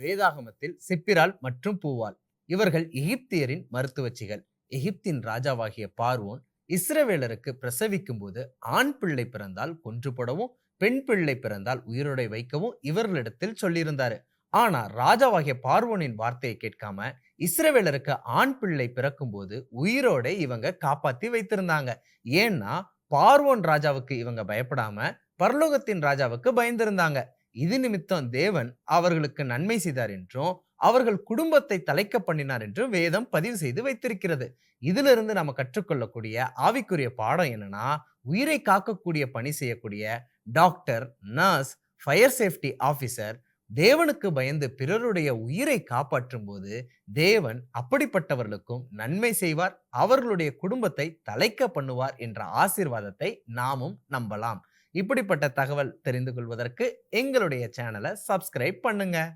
வேதாகமத்தில் சிப்பிரால் மற்றும் பூவால் இவர்கள் எகிப்தியரின் மருத்துவச்சிகள். எகிப்தின் ராஜாவாகிய பார்வோன் இஸ்ரவேலருக்கு பிரசவிக்கும் போது ஆண் பிள்ளை பிறந்தால் கொன்று போடவும் பெண் பிள்ளை பிறந்தால் உயிரோடை வைக்கவும் இவர்களிடத்தில் சொல்லியிருந்தாரு. ஆனா ராஜாவாகிய பார்வோனின் வார்த்தையை கேட்காம இஸ்ரவேலருக்கு ஆண் பிள்ளை பிறக்கும்போது உயிரோட இவங்க காப்பாத்தி வைத்திருந்தாங்க. ஏன்னா பார்வோன் ராஜாவுக்கு இவங்க பயப்படாம பரலோகத்தின் ராஜாவுக்கு பயந்திருந்தாங்க. இது நிமித்தம் தேவன் அவர்களுக்கு நன்மை செய்தார் என்றும் அவர்கள் குடும்பத்தை தலைக்க பண்ணினார் என்றும் வேதம் பதிவு செய்து வைத்திருக்கிறது. இதிலிருந்து நம்ம கற்றுக்கொள்ளக்கூடிய ஆவிக்குரிய பாடம் என்னன்னா உயிரை காக்கக்கூடிய பணி செய்யக்கூடிய doctor nurse fire safety officer தேவனுக்கு பயந்து பிறருடைய உயிரை காப்பாற்றும் போது தேவன் அப்படிப்பட்டவர்களுக்கும் நன்மை செய்வார் அவர்களுடைய குடும்பத்தை தலைக்க பண்ணுவார் என்ற ஆசீர்வாதத்தை நாமும் நம்பலாம். இப்படிப்பட்ட தகவல் தெரிந்து கொள்வதற்கு எங்களுடைய சேனலை சப்ஸ்கிரைப் பண்ணுங்கள்